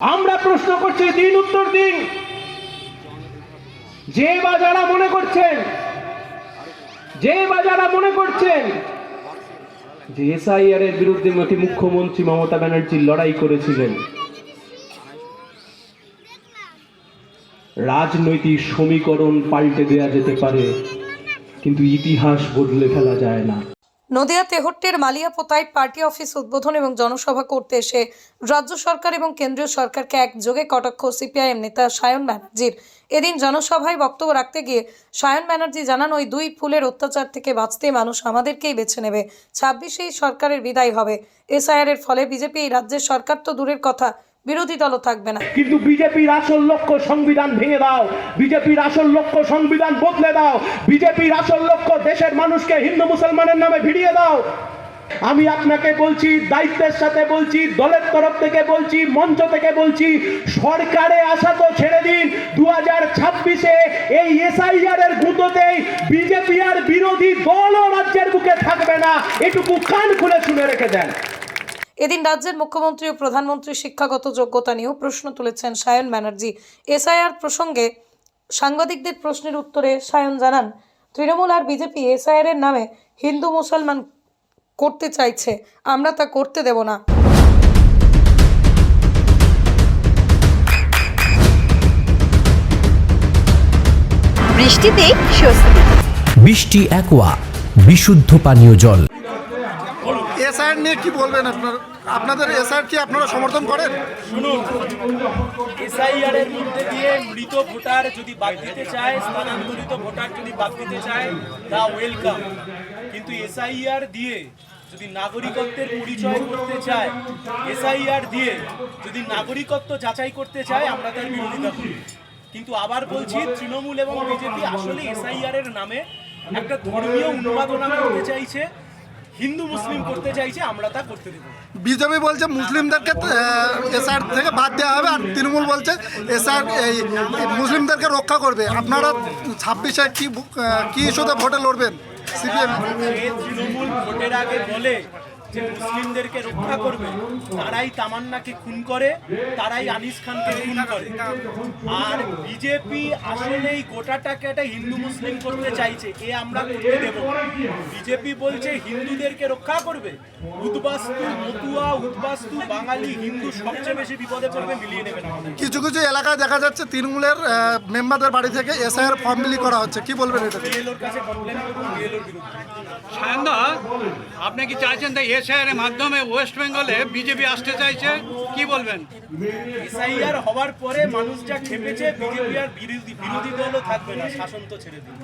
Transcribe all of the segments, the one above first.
আমরা প্রশ্ন করছি, দিন উত্তর দিন। যে বা যারা মনে করছেন, যে বা যারা মনে করছেন যে এসআইআর এর বিরুদ্ধে মতি মুখ্যমন্ত্রী মমতা ব্যানার্জি লড়াই করেছিলেন, রাজনৈতিক সমীকরণ পাল্টে দেয়া যেতে পারে, কিন্তু ইতিহাস বদলে ফেলা যায় না। নদিয়া তেহট্টের মালিয়াপোতায় পার্টি অফিস উদ্বোধন এবং জনসভা করতে এসে রাজ্য সরকার এবং কেন্দ্রীয় সরকারকে একযোগে কটাক্ষ সিপিআইএম নেতা সায়ন ব্যানার্জির। এদিন জনসভায় বক্তব্য রাখতে গিয়ে সায়ন ব্যানার্জি জানান, ওই দুই ফুলের অত্যাচার থেকে বাঁচতে মানুষ আমাদেরকেই বেছে নেবে। ছাব্বিশেই সরকারের বিদায় হবে। এসআইআর এর ফলে বিজেপি এই রাজ্যের সরকার তো দূরের কথা। বিরোধী দলও থাকবে না। কিন্তু বিজেপির আসল লক্ষ্য সংবিধান ভেঙে দাও। বিজেপির আসল লক্ষ্য সংবিধান বদলে দাও। বিজেপির আসল লক্ষ্য দেশের মানুষকে হিন্দু মুসলমানের নামে ভিড়িয়ে দাও। আমি আপনাকে বলছি, দায়িত্বের সাথে বলছি, দলের তরফ থেকে বলছি, মঞ্চ থেকে বলছি, সরকারে আসা তো ছেড়ে দিন। দু হাজার ছাব্বিশে এই এসআইআর এর গুঁতোতেই বিজেপি আর বিরোধী দলও রাজ্যের বুকে থাকবে না। এটুকু কান খুলে শুনে রেখে দেন। এদিন রাজ্যের মুখ্যমন্ত্রী ও প্রধানমন্ত্রী শিক্ষাগত যোগ্যতা নিয়েও প্রশ্ন তুলেছেন সায়ন ব্যানার্জি। এসআইআর প্রসঙ্গে সাংবাদিকদের প্রশ্নের উত্তরে সায়ন জানান তৃণমূল আর বিজেপি এসআইআর এর নামে হিন্দু মুসলমান করতে চাইছে আমরা তা করতে দেব না। বৃষ্টিতে স্বস্তি। বৃষ্টি অ্যাকোয়া বিশুদ্ধ পানীয় জল। এসআর নিয়ে কি বলবেন আপনার? আপনাদের এসআর কি আপনারা সমর্থন করেন? শুনুন এসআইআর এর মধ্যে দিয়ে মৃত ভোটার যদি বাদ দিতে চায়, স্থানান্তরিত ভোটার যদি বাদ দিতে চায়, তা ওয়েলকাম কিন্তু এসআইআর দিয়ে যদি নাগরিকত্বের পরিচয় করতে চায়, এসআইআর দিয়ে যদি নাগরিকত্ব যাচাই করতে চায়, আমরা তার বিরোধিতা করি। কিন্তু আবার বলছি, তৃণমূল এবং বিজেপি আসলে এসআইআর এর নামে একটা ধর্মীয় উন্মাদনা করতে চাইছে। হিন্দু মুসলিম করতে চাইছে আমরা তা করতে দেবো। বিজেপি বলছে মুসলিমদেরকে এসআর থেকে বাদ দেওয়া হবে আর তৃণমূল বলছে এসআর এই এই মুসলিমদেরকে রক্ষা করবে। আপনারা ছাব্বিশে কি কি ইস্যুতে ভোটে লড়বেন? সিপিএম। তৃণমূল ভোটের আগে বলে যে মুসলিমদেরকে রক্ষা করবে তারাই তামান্নাকে খুন করে তারাই আনিস খানকে খুন করে। আর বিজেপি আসলেই গোটাটাকে একটা হিন্দু মুসলিম করতে চাইছে এ আমরা করতে দেব। বিজেপি বলছে হিন্দুদেরকে রক্ষা করবে। উদ্বাস্তু মতুয়া উদ্বাস্তু বাঙালি হিন্দু সবচেয়ে বেশি বিপদে পড়বে মিলিয়ে নেবে না। কিছু কিছু এলাকায় দেখা যাচ্ছে তৃণমূলের মেম্বারদের বাড়ি থেকে এসআইআর ফর্ম বিলি করা হচ্ছে। কি বলবেন এটা? বিএলওর কাছে কমপ্লেন করুন বিএলওর বিরুদ্ধে। সায়ন্দা আপনি কি চাইছেন যে এর মাধ্যমে ওয়েস্ট বেঙ্গলে বিজেপি আসতে চাইছে? কি বলবেন? এসআইআর হওয়ার পরে মানুষ যা খেপেছে বিজেপি আর বিরোধী বিরোধী দলও থাকবে না শাসন তো ছেড়ে দিন।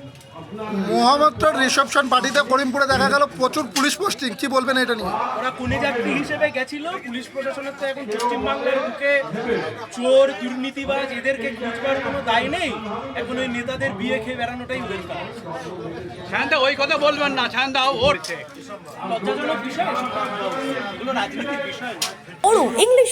মহামত্র রিসেপশন পার্টিতে করিমপুরে দেখা গেল প্রচুর পুলিশ পোস্টিং। কি বলবেন এটা নিয়ে? ওরা কোনে যাত্রী হিসেবে গেছিল পুলিশ প্রশাসনের তো এখন পশ্চিমবাংলার বুকে চোর দুর্নীতিবাজ এদেরকে খুঁজবার কোনো দায় নেই। এখন ওই নেতাদের বিয়ে খেয়ে বেড়ানোটাই ওদের কাজ। সায়ন্দা ওই কথা বলবেন না সায়ন্দা ওর লজ্জাজনক বিষয়। এগুলো রাজনীতির বিষয়। English